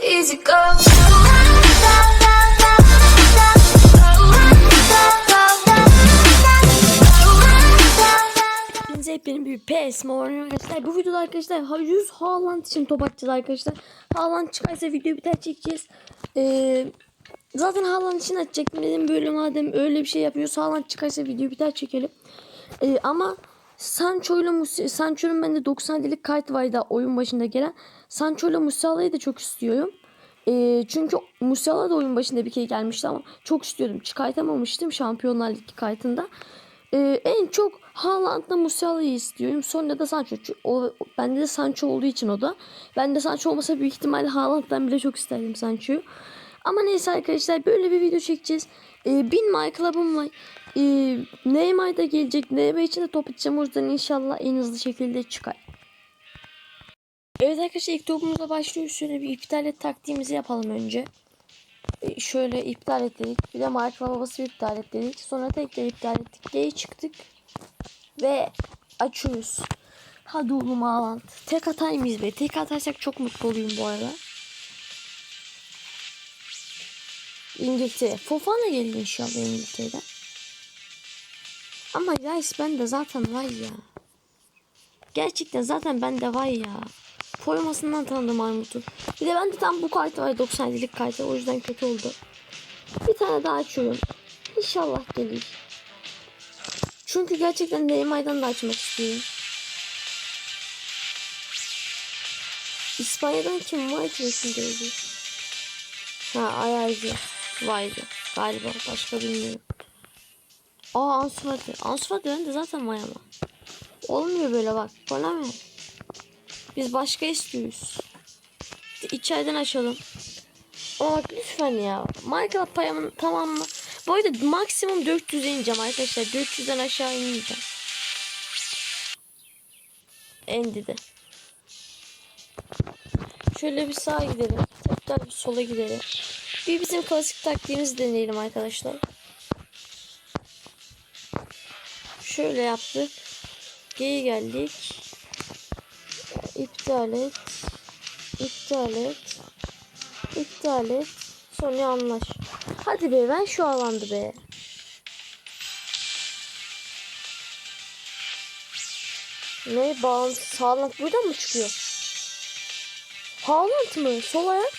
easy go. Hepinin bir PS Mourinho arkadaşlar. Bu videoda arkadaşlar ha- 100 Haaland için top atacağız arkadaşlar. Haaland çıkarsa videoyu bir daha çekeceğiz. Ee, zaten Haaland için açacaktım dedim böyle madem öyle bir şey yapıyorsa Haaland çıkarsa videoyu bir daha çekelim. Ee, ama Sancho ile Musi Sancho'nun bende 90 dilik kart var da oyun başında gelen. Sancho ile Musiala'yı da çok istiyorum. Ee, çünkü Musiala da oyun başında bir kere gelmişti ama çok istiyordum. Çıkartamamıştım Şampiyonlar Ligi kartında. Ee, en çok Haaland'la Musiala'yı istiyorum. Sonra da Sancho. O, bende de Sancho olduğu için o da. Bende Sancho olmasa büyük ihtimalle Haaland'dan bile çok isterdim Sancho'yu. Ama neyse arkadaşlar böyle bir video çekeceğiz. Ee, bin My Club'ım var. Ee, Neymar da gelecek. Neymar için de top atacağım. O yüzden inşallah en hızlı şekilde çıkar. Evet arkadaşlar ilk topumuza başlıyoruz. Şöyle bir iptal et taktiğimizi yapalım önce. Ee, şöyle iptal et dedik. Bir de Mark babası iptal et dedik. Sonra tekrar iptal ettik. Geri çıktık. Ve açıyoruz. Hadi oğlum Haaland. Tek atar mıyız be? Tek atarsak çok mutlu olayım bu arada. İngiltere. Fofana gelir inşallah İngiltere'den. Ama Rice bende zaten var ya. Gerçekten zaten bende var ya. Formasından tanıdım Armut'u. Bir de bende tam bu kartı var 97'lik kartı. O yüzden kötü oldu. Bir tane daha açıyorum. İnşallah gelir. Çünkü gerçekten Neymar'dan da açmak istiyorum. İspanya'dan kim var ki resimdeydi? Ha Ayazı. Vaydı. Galiba başka bilmiyorum. Aa Ansu Fati. Ansu önde zaten var ama. Olmuyor böyle bak. Bana mı? Biz başka istiyoruz. İçeriden açalım. Ama bak lütfen ya. Michael payamın tamam mı? Bu arada maksimum 400'e ineceğim arkadaşlar. 400'den aşağı inmeyeceğim. Endide. Şöyle bir sağa gidelim. Tekrar bir sola gidelim. Bir bizim klasik taktiğimizi deneyelim arkadaşlar. Şöyle yaptık. Geri geldik. İptal et. İptal et. İptal et. Sonra anlaş. Hadi be ben şu alandı be. Ne bağlantı sağlam buradan mı çıkıyor? Haaland mı? Sol ayak.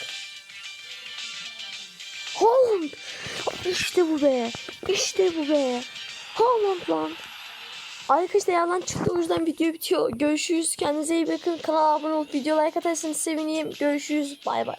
Haaland. İşte bu be. İşte bu be. Haaland lan. Arkadaşlar yalan çıktı o yüzden video bitiyor. Görüşürüz. Kendinize iyi bakın. Kanala abone olup video like atarsanız sevineyim. Görüşürüz. Bay bay.